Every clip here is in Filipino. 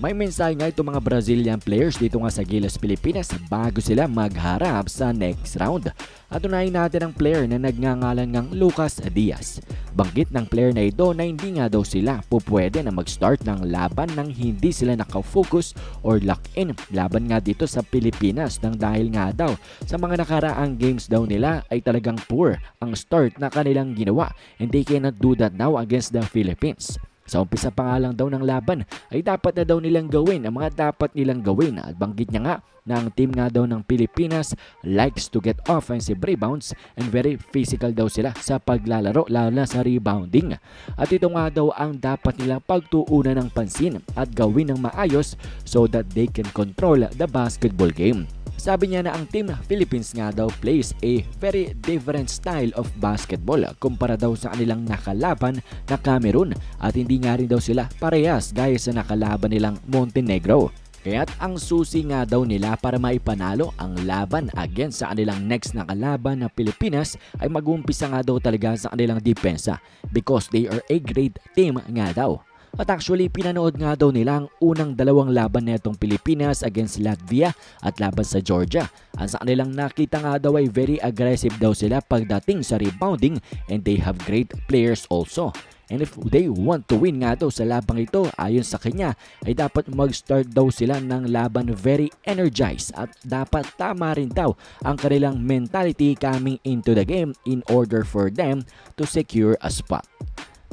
May mensahe nga itong mga Brazilian players dito nga sa Gilas, Pilipinas bago sila magharap sa next round. At unahin natin ang player na nagngangalan ng Lucas Diaz. Banggit ng player na ito na hindi nga daw sila pupwede na mag-start ng laban nang hindi sila nakafocus or lock in laban nga dito sa Pilipinas nang dahil nga daw sa mga nakaraang games daw nila ay talagang poor ang start na kanilang ginawa and they cannot do that now against the Philippines. Sa umpisa pa nga lang daw ng laban ay dapat na daw nilang gawin ang mga dapat nilang gawin at banggit niya nga na ang team nga daw ng Pilipinas likes to get offensive rebounds and very physical daw sila sa paglalaro lalo na sa rebounding. At ito nga daw ang dapat nilang pagtuunan ng pansin at gawin ng maayos so that they can control the basketball game. Sabi niya na ang Team Philippines nga daw plays a very different style of basketball kumpara daw sa kanilang nakalaban na Cameroon at hindi nga rin daw sila parehas gaya sa nakalaban nilang Montenegro. Kaya't ang susi nga daw nila para maipanalo ang laban against sa kanilang next na kalaban na Pilipinas ay mag-uumpisa nga daw talaga sa kanilang depensa because they are a great team nga daw. At actually, pinanood nga daw nila ang unang dalawang laban netong Pilipinas against Latvia at laban sa Georgia. Ang sa kanilang nakita nga daw ay very aggressive daw sila pagdating sa rebounding and they have great players also. And if they want to win nga daw sa labang ito, ayon sa kanya, ay dapat mag-start daw sila ng laban very energized at dapat tama rin daw ang kanilang mentality coming into the game in order for them to secure a spot.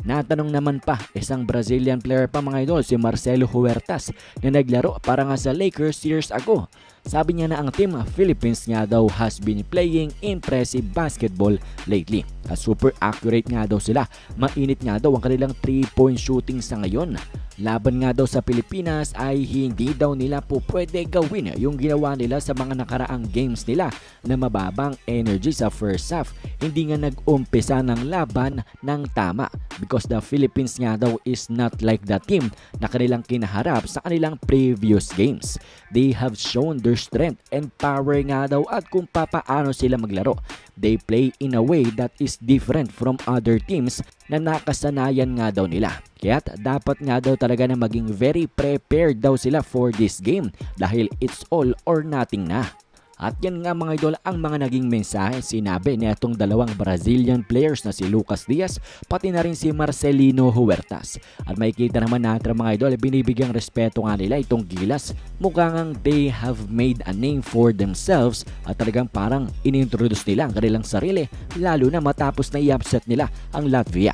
Natanong naman pa isang Brazilian player pa mga idol si Marcelo Huertas na naglaro para nga sa Lakers years ago. Sabi niya na ang team Philippines nga daw has been playing impressive basketball lately. At super accurate nga daw sila. Mainit nga daw ang kanilang 3-point shooting sa ngayon. Laban nga daw sa Pilipinas ay hindi daw nila po pwede gawin yung ginawa nila sa mga nakaraang games nila na mababang energy sa first half. Hindi nga nag-umpisa ng laban ng tama because the Philippines nga daw is not like the team na kanilang kinaharap sa kanilang previous games. They have shown their strength and power nga daw at kung papaano sila maglaro. They play in a way that is different from other teams na nakasanayan nga daw nila. Kaya't dapat nga daw talaga na maging very prepared daw sila for this game dahil it's all or nothing na. At yan nga mga idol ang mga naging mensahe sinabi ni itong dalawang Brazilian players na si Lucas Diaz pati na rin si Marcelino Huertas. At makikita naman natin mga idol binibigyang respeto nga nila itong gilas. Mukhang they have made a name for themselves at talagang parang inintroduce nila ang kanilang sarili lalo na matapos na i-upset nila ang Latvia.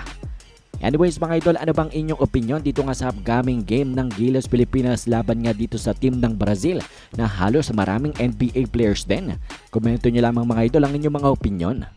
Anyways mga idol, ano bang inyong opinion dito nga sa upcoming game ng Gilas Pilipinas laban nga dito sa team ng Brazil na halos maraming NBA players din? Komento nyo lamang mga idol ang inyong mga opinion.